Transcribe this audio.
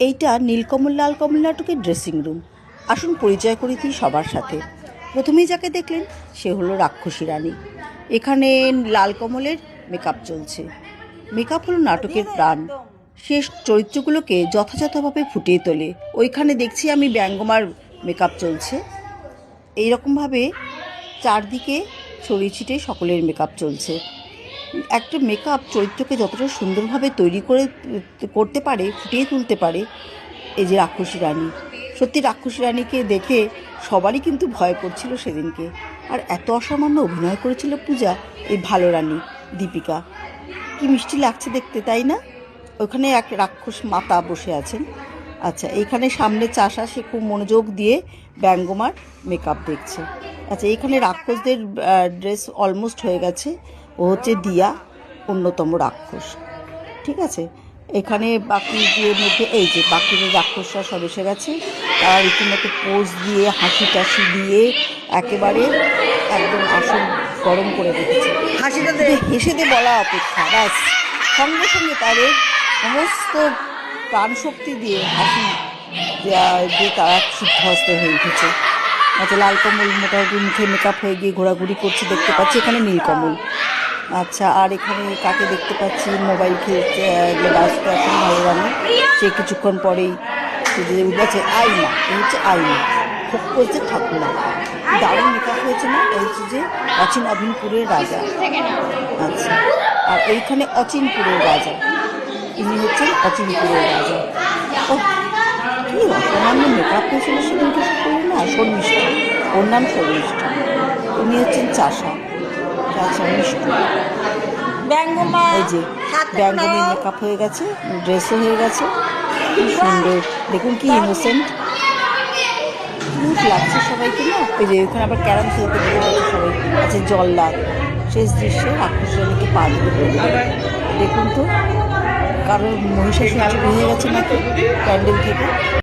এইটা নীলকমল লাল কমল নাটকের dressing room আসুন পরিচয় করে দিই সবার সাথে। প্রথমেই যাকে দেখলেন, সে হলো রাক্ষসী রানী। এখানে লাল কমলের মেকআপ চলছে। মেকআপ হলো নাটকের প্রাণ। শেষ চরিত্রগুলোকে যথাযথভাবে ফুটিয়ে তোলে। ওইখানে দেখছি আমি ব্যঙ্গমার মেকআপ চলছে। এইরকমভাবে চারদিকে ছড়িয়ে ছিটে সকলের মেকআপ চলছে। একটা মেকআপ চরিত্রকে যতটা সুন্দরভাবে তৈরি করে, করতে পারে, ফুটিয়ে তুলতে পারে, এই যে রাক্ষসী রানী। সত্যি রাক্ষসী রানীকে দেখে সবারই কিন্তু ভয় করছিল সেদিনকে। আর এত অসামান্য অভিনয় করেছিল পূজা, এই ভালো রানী দীপিকা। কি মিষ্টি লাগছে দেখতে, তাই না? ওখানে এক রাক্ষস মাতা বসে আছেন। আচ্ছা এইখানে সামনে চাষা, সে খুব মনোযোগ দিয়ে ব্যঙ্গমার মেকআপ দেখছে। আচ্ছা এইখানে রাক্ষসদের ড্রেস অলমোস্ট হয়ে গেছে। ও হচ্ছে দিয়া অন্যতম রাক্ষস ঠিক আছে? এখানে বাকি দিয়ে মধ্যে এই যে বাকি যে রাক্ষসরা সব এসে গেছে তারা রীতিমতো পোজ দিয়ে হাসি টাসি দিয়ে একেবারে একদম আসন গরম করে রেখেছে। হাসিটা হেসে দিয়ে বলা অপেক্ষা ব্যাস। সঙ্গে সঙ্গে তাদের সমস্ত প্রাণশক্তি দিয়ে হাসি দেয়া- দিয়ে তারা সিদ্ধহস্ত হয়ে উঠেছে। আচ্ছা লাল কমল মোটামুটি মুখে মেকআপ হয়ে গিয়ে ঘোরাঘুরি করছে দেখতে পাচ্ছি এখানে নীলকমল আচ্ছা আর এখানে কাকে দেখতে পাচ্ছি? মোবাইল খেলতে ব্যস্ত ভালো রানী সে কিছুক্ষণ পরেই উঠেছে আইনা হচ্ছে আইনা খুব করেছে ঠাকুমা। দারুণ মেকআপ হয়েছে না? এই হচ্ছে যে অচিন অভিনপুরের রাজা। আচ্ছা আর এইখানে অচিনপুরের রাজা। ইনি হচ্ছেন অচিনপুরের রাজা। ও কি অসামান্য মেকআপ হয়েছিল সে করল না? শর্মিষ্ঠা। ওর নাম শর্মিষ্ঠা। উনি হচ্ছেন চাষা। এই যে ব্যঙ্গমি মেকআপ হয়ে গেছে ড্রেসও হয়ে গেছে কি সুন্দর। দেখুন কি ইনোসেন্ট লাগছে সবাইকে না? ওই যে আবার ক্যারাম খেলতে বেরিয়ে গেছে সবাই। আছে জল্লাদ শেষ দৃশ্যে রাক্ষসরানীকে পা দেখুন তো কারোর মহিষাসুর চুরি হয়ে গেছে নাকি? প্যান্ডেল থেকে।